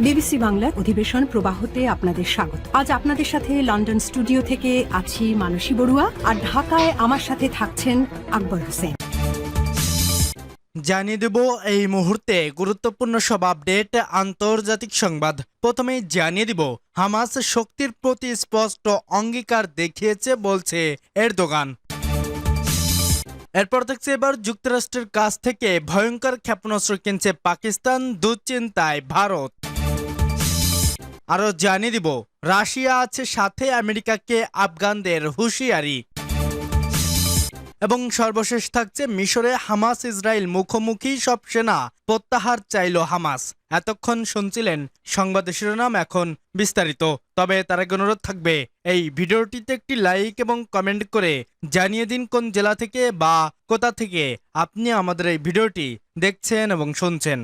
BBC বাংলার অধিবেশন প্রবাহতে আপনাদের স্বাগত। আজ আপনাদের সাথে লন্ডন স্টুডিও থেকে আছি মানসী বড়ুয়া আর ঢাকায় আমার সাথে থাকছেন আকবর হোসেন। জানিয়ে দেব এই মুহূর্তে গুরুত্বপূর্ণ সব আপডেট, আন্তর্জাতিক সংবাদ। প্রথমেই জানিয়ে দিব, হামাস শক্তির প্রতি স্পষ্ট অঙ্গীকার দেখিয়েছে বলছে এরদোগান। এরপর দেখছে এবার যুক্তরাষ্ট্রের কাছ থেকে ভয়ঙ্কর ক্ষেপণাস্ত্র কিনছে পাকিস্তান, দুশ্চিন্তায় ভারত। আরও জানিয়ে দিব, রাশিয়া আছে সাথে আমেরিকাকে আফগানদের হুঁশিয়ারি। এবং সর্বশেষ থাকছে মিশরে হামাস ইসরায়েল মুখোমুখি সব সেনা প্রত্যাহার চাইল হামাস। এতক্ষণ শুনছিলেন সংবাদ শিরোনাম এখন বিস্তারিত। তবে তার আগে অনুরোধ থাকবে, এই ভিডিওটিতে একটি লাইক এবং কমেন্ট করে জানিয়ে দিন কোন জেলা থেকে বা কোথা থেকে আপনি আমাদের এই ভিডিওটি দেখছেন এবং শুনছেন।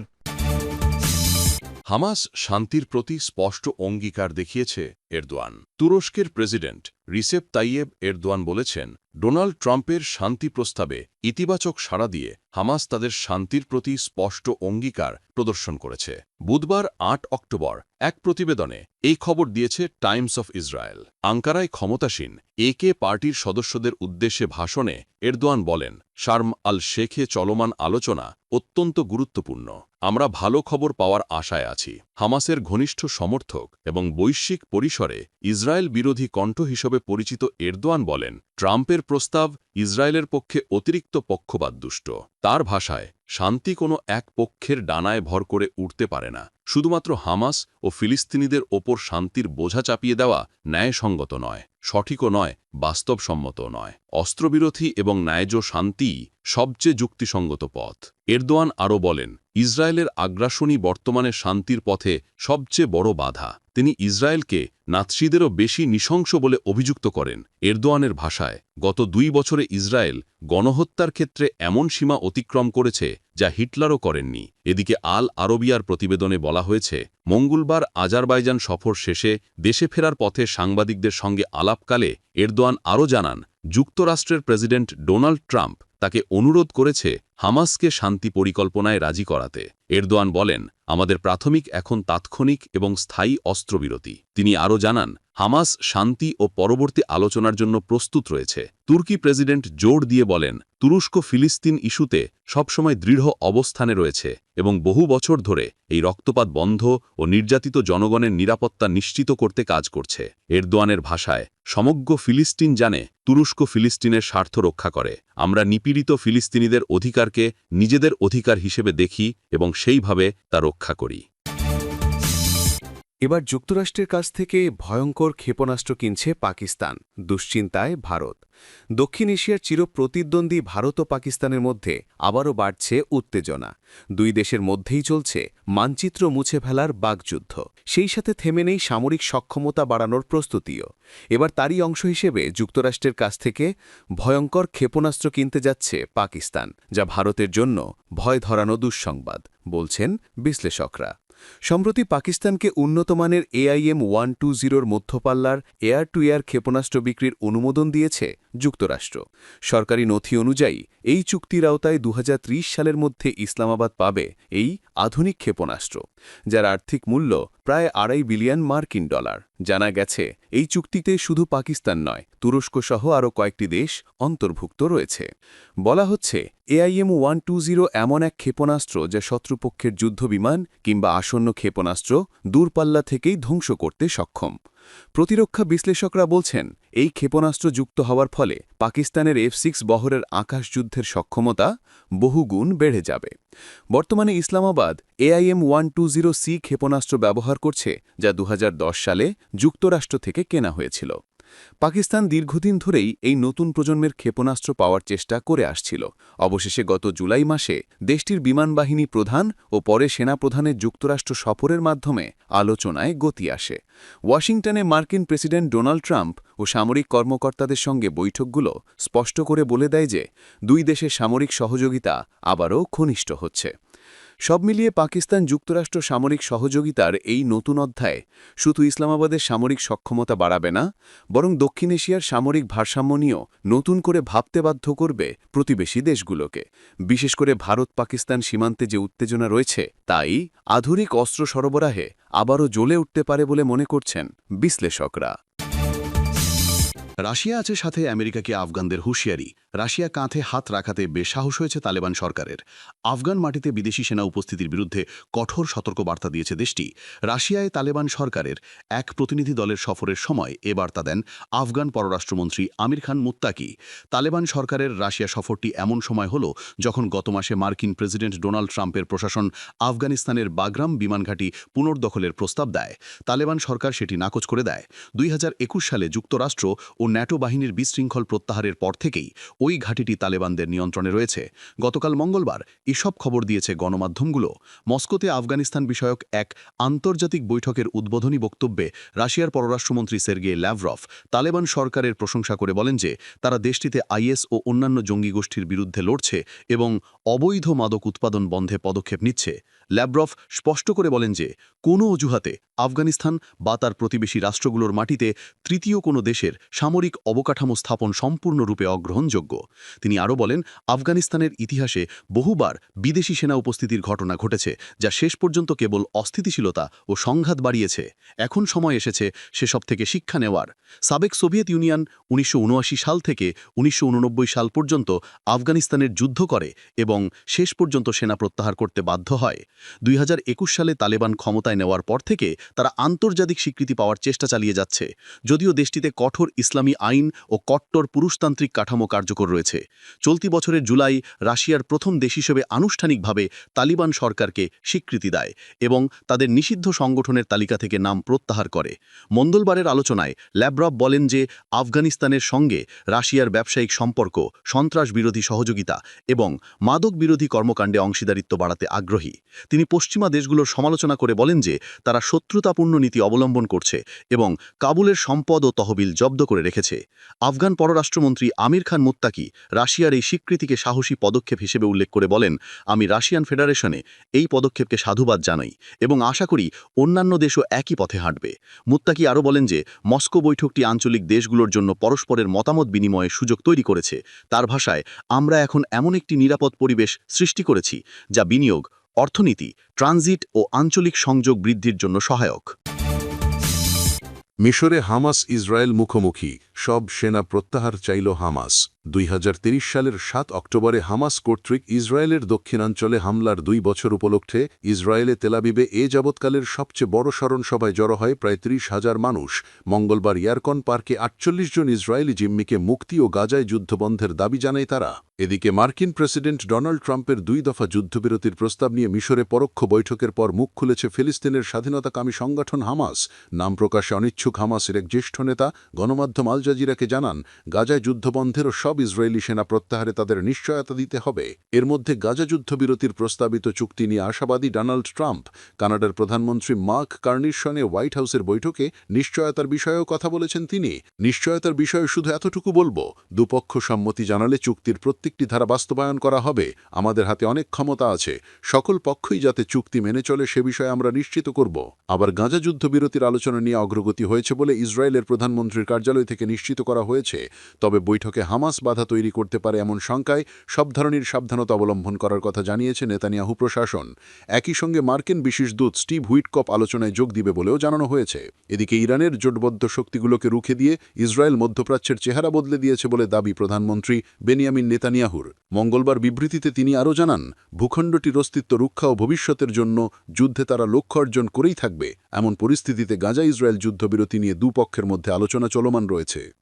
হামাস শান্তির প্রতি স্পষ্ট অঙ্গীকার দেখিয়েছে এরদোয়ান। তুরস্কের প্রেসিডেন্ট রিসেপ তাইয়েব এরদোয়ান বলেছেন, ডোনাল্ড ট্রাম্পের শান্তি প্রস্তাবে ইতিবাচক সাড়া দিয়ে হামাস তাদের শান্তির প্রতি স্পষ্ট অঙ্গীকার প্রদর্শন করেছে। বুধবার আট অক্টোবর এক প্রতিবেদনে এই খবর দিয়েছে টাইমস অফ ইসরায়েল। আঙ্কারায় ক্ষমতাসীন এ কে পার্টির সদস্যদের উদ্দেশ্যে ভাষণে এরদোয়ান বলেন, শার্ম আল শেখে চলমান আলোচনা অত্যন্ত গুরুত্বপূর্ণ। আমরা ভালো খবর পাওয়ার আশায় আছি। হামাসের ঘনিষ্ঠ সমর্থক এবং বৈশ্বিক পরিসরে ইসরায়েল বিরোধী কণ্ঠ হিসেবে পরিচিত এরদোয়ান বলেন, ট্রাম্পের প্রস্তাব ইসরায়েলের পক্ষে অতিরিক্ত পক্ষপাতদুষ্ট তার ভাষায়, শান্তি কোনো এক পক্ষের ডানায় ভর করে উঠতে পারে না। শুধুমাত্র হামাস ও ফিলিস্তিনিদের ওপর শান্তির বোঝা চাপিয়ে দেওয়া ন্যায়সঙ্গত নয়, সঠিকও নয়, বাস্তবসম্মতও নয়। অস্ত্রবিরোধী এবং ন্যায্য শান্তিই সবচেয়ে যুক্তিসঙ্গত পথ। এরদোয়ান আরও বলেন, ইসরায়েলের আগ্রাসনই বর্তমানে শান্তির পথে সবচেয়ে বড় বাধা। তিনি ইসরায়েলকে নাৎসিদেরও বেশি নৃশংস বলে অভিযুক্ত করেন। এরদোয়ানের ভাষায়, গত দুই বছরে ইসরায়েল গণহত্যার ক্ষেত্রে এমন সীমা অতিক্রম করেছে যা হিটলারও করেননি। এদিকে আল আরবিয়ার প্রতিবেদনে বলা হয়েছে, মঙ্গলবার আজারবাইজান সফর শেষে দেশে ফেরার পথে সাংবাদিকদের সঙ্গে আলাপকালে এরদোয়ান আরও জানান, যুক্তরাষ্ট্রের প্রেসিডেন্ট ডোনাল্ড ট্রাম্প তাকে অনুরোধ করেছে হামাসকে শান্তি পরিকল্পনায় রাজি করাতে। এরদোয়ান বলেন, আমাদের প্রাথমিক, এখন তাৎক্ষণিক এবং স্থায়ী অস্ত্রবিরতি। তিনি আরও জানান হামাস শান্তি ও পরবর্তী আলোচনার জন্য প্রস্তুত রয়েছে। তুর্কি প্রেসিডেন্ট জোর দিয়ে বলেন, তুরস্ক ফিলিস্তিন ইস্যুতে সবসময় দৃঢ় অবস্থানে রয়েছে এবং বহু বছর ধরে এই রক্তপাত বন্ধ ও নির্যাতিত জনগণের নিরাপত্তা নিশ্চিত করতে কাজ করছে। এরদোয়ানের ভাষায়, সমগ্র ফিলিস্তিন জানে তুরস্ক ফিলিস্তিনের স্বার্থ রক্ষা করে। আমরা নিপীড়িত ফিলিস্তিনিদের অধিকারকে নিজেদের অধিকার হিসেবে দেখি এবং সেইভাবে তা রক্ষা করি। এবার যুক্তরাষ্ট্রের কাছ থেকে ভয়ঙ্কর ক্ষেপণাস্ত্র কিনছে পাকিস্তান, দুশ্চিন্তায় ভারত। দক্ষিণ এশিয়ার চির প্রতিদ্বন্দ্বী ভারত ও পাকিস্তানের মধ্যে আবারও বাড়ছে উত্তেজনা। দুই দেশের মধ্যেই চলছে মানচিত্র মুছে ফেলার বাগযুদ্ধ সেই সাথে থেমে নেই সামরিক সক্ষমতা বাড়ানোর প্রস্তুতিও। এবার তারই অংশ হিসেবে যুক্তরাষ্ট্রের কাছ থেকে ভয়ঙ্কর ক্ষেপণাস্ত্র কিনতে যাচ্ছে পাকিস্তান, যা ভারতের জন্য ভয় ধরানো দুঃসংবাদ, বলছেন বিশ্লেষকরা। সম্প্রতি পাকিস্তানকে উন্নতমানের এআইএম ওয়ান টু জিরোর মধ্যপাল্লার এয়ার টু এয়ার ক্ষেপণাস্ত্র বিক্রির অনুমোদন দিয়েছে যুক্তরাষ্ট্র। সরকারি নথি অনুযায়ী, এই চুক্তির আওতায় দু হাজার ত্রিশ সালের মধ্যে ইসলামাবাদ পাবে এই আধুনিক ক্ষেপণাস্ত্র, যার আর্থিক মূল্য প্রায় আড়াই বিলিয়ন মার্কিন ডলার। জানা গেছে, এই চুক্তিতে শুধু পাকিস্তান নয় তুরস্ক সহ আরও কয়েকটি দেশ অন্তর্ভুক্ত রয়েছে। বলা হচ্ছে, এআইএম ওয়ান টু জিরো এমন এক ক্ষেপণাস্ত্র যা শত্রুপক্ষের যুদ্ধবিমান কিংবা আসন্ন ক্ষেপণাস্ত্র দূরপাল্লা থেকেই ধ্বংস করতে সক্ষম। প্রতিরক্ষা বিশ্লেষকরা বলছেন, এই ক্ষেপণাস্ত্র যুক্ত হওয়ার ফলে পাকিস্তানের এফ সিক্স বহরের আকাশযুদ্ধের সক্ষমতা বহুগুণ বেড়ে যাবে। বর্তমানে Islamabad AIM one two zero C ক্ষেপণাস্ত্র ব্যবহার করছে, যা দুহাজার দশ সালে যুক্তরাষ্ট্র থেকে কেনা হয়েছিল। পাকিস্তান দীর্ঘদিন ধরেই এই নতুন প্রজন্মের ক্ষেপণাস্ত্র পাওয়ার চেষ্টা করে আসছিল। অবশেষে গত জুলাই মাসে দেশটির বিমানবাহিনী প্রধান ও পরে সেনাপ্রধানের যুক্তরাষ্ট্র সফরের মাধ্যমে আলোচনায় গতি আসে। ওয়াশিংটনে মার্কিন প্রেসিডেন্ট ডোনাল্ড ট্রাম্প ও সামরিক কর্মকর্তাদের সঙ্গে বৈঠকগুলো স্পষ্ট করে বলে দেয় যে, দুই দেশের সামরিক সহযোগিতা আবারও ঘনিষ্ঠ হচ্ছে। সব মিলিয়ে পাকিস্তান যুক্তরাষ্ট্র সামরিক সহযোগিতার এই নতুন অধ্যায়ে শুধু ইসলামাবাদের সামরিক সক্ষমতা বাড়াবে না, বরং দক্ষিণ এশিয়ার সামরিক ভারসাম্য নিয়েও নতুন করে ভাবতে বাধ্য করবে প্রতিবেশী দেশগুলোকে। বিশেষ করে ভারত পাকিস্তান সীমান্তে যে উত্তেজনা রয়েছে, তাই আধুনিক অস্ত্র সরবরাহে আবারও জ্বলে উঠতে পারে বলে মনে করছেন বিশ্লেষকরা। রাশিয়া আছে সাথে আমেরিকাকে আফগানদের হুঁশিয়ারি? রাশিয়া কাঁধে হাত রাখাতে বেশ সাহস হয়েছে তালেবান সরকারের। আফগান মাটিতে বিদেশি সেনা উপস্থিতির বিরুদ্ধে কঠোর সতর্কবার্তা দিয়েছে দেশটি। রাশিয়ায় তালেবান সরকারের এক প্রতিনিধি দলের সফরের সময় এ বার্তা দেন আফগান পররাষ্ট্রমন্ত্রী আমির খান মুত্তাকি। তালেবান সরকারের রাশিয়া সফরটি এমন সময় হল যখন গত মাসে মার্কিন প্রেসিডেন্ট ডোনাল্ড ট্রাম্পের প্রশাসন আফগানিস্তানের বাগরাম বিমানঘাঁটি পুনর্দখলের প্রস্তাব দেয়। তালেবান সরকার সেটি নাকচ করে দেয়। দুই হাজার একুশ সালে যুক্তরাষ্ট্র ও ন্যাটো বাহিনীর বিশৃঙ্খল প্রত্যাহারের পর থেকেই ওই ঘাঁটিটি তালেবানদের নিয়ন্ত্রণে রয়েছে। গতকাল মঙ্গলবার এসব খবর দিয়েছে গণমাধ্যমগুলো। মস্কোতে আফগানিস্তান বিষয়ক এক আন্তর্জাতিক বৈঠকের উদ্বোধনী বক্তব্যে রাশিয়ার পররাষ্ট্রমন্ত্রী সের্গে ল্যাভরফ তালেবান সরকারের প্রশংসা করে বলেন যে, তারা দেশটিতে আইএস ও অন্যান্য জঙ্গি গোষ্ঠীর বিরুদ্ধে লড়ছে এবং অবৈধ মাদক উৎপাদন বন্ধে পদক্ষেপ নিচ্ছে। ল্যাব্রফ স্পষ্ট করে বলেন যে, কোনো অজুহাতে আফগানিস্তান বা তার প্রতিবেশী রাষ্ট্রগুলোর মাটিতে তৃতীয় কোনো দেশের সামরিক অবকাঠামো স্থাপন সম্পূর্ণরূপে অগ্রহণযোগ্য। তিনি আরও বলেন, আফগানিস্তানের ইতিহাসে বহুবার বিদেশি সেনা উপস্থিতির ঘটনা ঘটেছে, যা শেষ পর্যন্ত কেবল অস্থিতিশীলতা ও সংঘাত বাড়িয়েছে। এখন সময় এসেছে সেসব থেকে শিক্ষা নেওয়ার। সাবেক সোভিয়েত ইউনিয়ন উনিশশো উনআশি সাল থেকে উনিশশো উননব্বই সাল পর্যন্ত আফগানিস্তানের যুদ্ধ করে এবং শেষ পর্যন্ত সেনা প্রত্যাহার করতে বাধ্য হয়। দুই হাজার একুশ সালে তালেবান ক্ষমতায় নেওয়ার পর থেকে তারা আন্তর্জাতিক স্বীকৃতি পাওয়ার চেষ্টা চালিয়ে যাচ্ছে, যদিও দেশটিতে কঠোর ইসলামী আইন ও কট্টর পুরুষতান্ত্রিক কাঠামো কার্যকর রয়েছে। চলতি বছরের জুলাই রাশিয়ার প্রথম দেশ হিসেবে আনুষ্ঠানিকভাবে তালিবান সরকারকে স্বীকৃতি দেয় এবং তাদের নিষিদ্ধ সংগঠনের তালিকা থেকে নাম প্রত্যাহার করে। মঙ্গলবারের আলোচনায় ল্যাব্রব বলেন যে, আফগানিস্তানের সঙ্গে রাশিয়ার ব্যবসায়িক সম্পর্ক সন্ত্রাস বিরোধী সহযোগিতা এবং মাদক বিরোধী কর্মকাণ্ডে অংশীদারিত্ব বাড়াতে আগ্রহী। তিনি পশ্চিমা দেশগুলোর সমালোচনা করে বলেন যে তারা শত্রুতাপূর্ণ নীতি অবলম্বন করছে এবং কাবুলের সম্পদ ও তহবিল জব্দ করে রেখেছে। আফগান পররাষ্ট্রমন্ত্রী আমির খান মুত্তাকি রাশিয়ার এই স্বীকৃতিকে সাহসী পদক্ষেপ হিসেবে উল্লেখ করে বলেন, আমি রাশিয়ান ফেডারেশনে এই পদক্ষেপকে সাধুবাদ জানাই এবং আশা করি অন্যান্য দেশও একই পথে হাঁটবে। মুত্তাকি আরও বলেন যে, মস্কো বৈঠকটি আঞ্চলিক দেশগুলোর জন্য পরস্পরের মতামত বিনিময়ে সুযোগ তৈরি করেছে। তার ভাষায়, আমরা এখন এমন একটি নিরাপদ পরিবেশ সৃষ্টি করেছি যা বিনিয়োগ অর্থনীতি, ট্রানজিট ও আঞ্চলিক সংযোগ বৃদ্ধির জন্য সহায়ক। মিশরে হামাস ইসরায়েল মুখোমুখি, সব সেনা প্রত্যাহার চাইল হামাস। দুই সালের সাত অক্টোবরে হামাস কর্তৃক ইসরায়েলের দক্ষিণাঞ্চলে হামলার দুই বছর উপলক্ষে ইসরায়েলে তেলাবিবে এ যাবৎকালের সবচেয়ে বড় স্মরণ সভায় জড়ো হয় প্রায় ত্রিশ হাজার মানুষ। মঙ্গলবার ইয়ারকন পার্কে আটচল্লিশ জন ইসরায়েলি জিম্মিকে মুক্তি ও গাজায় যুদ্ধবন্ধের দাবি জানায় তারা। এদিকে মার্কিন প্রেসিডেন্ট ডোনাল্ড ট্রাম্পের দুই দফা যুদ্ধবিরতির প্রস্তাব নিয়ে মিশরে পরোক্ষ বৈঠকের পর মুখ খুলেছে ফিলিস্তিনের স্বাধীনতাকামী সংগঠন হামাস। নাম প্রকাশে অনিচ্ছুক হামাসের এক জ্যেষ্ঠ নেতা গণমাধ্যম আল জাজিরাকে জানান, গাজায় যুদ্ধবন্ধের ও সব ইসরায়েলি সেনা প্রত্যাহারে তাদের নিশ্চয়তা দিতে হবে। এর মধ্যে গাজা যুদ্ধবিরতির প্রস্তাবিত চুক্তি নিয়ে আশাবাদী ডোনাল্ড ট্রাম্প। কানাডার প্রধানমন্ত্রী মার্ক কার্নির সঙ্গে হোয়াইট হাউসের বৈঠকে নিশ্চয়তার বিষয়েও কথা বলেছেন তিনি। নিশ্চয়তার বিষয়ে শুধু এতটুকু বলব, দুপক্ষ সম্মতি জানালে চুক্তির প্রত্যেকটি ধারা বাস্তবায়ন করা হবে। আমাদের হাতে অনেক ক্ষমতা আছে। সকল পক্ষই যাতে চুক্তি মেনে চলে সে বিষয়ে আমরা নিশ্চিত করব। আবার গাজা যুদ্ধবিরতির আলোচনা নিয়ে অগ্রগতি হয়েছে বলে ইসরায়েলের প্রধানমন্ত্রীর কার্যালয় থেকে নিশ্চিত করা হয়েছে। তবে বৈঠকে হামাস বাধা তৈরি করতে পারে এমন শঙ্কায় সব ধরনের সাবধানতা অবলম্বন করার কথা জানিয়েছে নেতানিয়াহু প্রশাসন। একই সঙ্গে মার্কিন বিশেষ দূত স্টিভ হুইটকপ আলোচনায় যোগ দিবে বলেও জানানো হয়েছে। এদিকে ইরানের জোটবদ্ধ শক্তিগুলোকে রুখে দিয়ে ইসরায়েল মধ্যপ্রাচ্যের চেহারা বদলে দিয়েছে বলে দাবি প্রধানমন্ত্রী বেনিয়ামিন নেতানিয়াহুর। মঙ্গলবার বিবৃতিতে তিনি আরও জানান, ভূখণ্ডটির অস্তিত্ব রক্ষা ও ভবিষ্যতের জন্য যুদ্ধে তারা লক্ষ্য অর্জন করেই থাকবে। এমন পরিস্থিতিতে গাজা ইসরায়েল যুদ্ধবিরতি নিয়ে দুপক্ষের মধ্যে আলোচনা চলমান রয়েছে।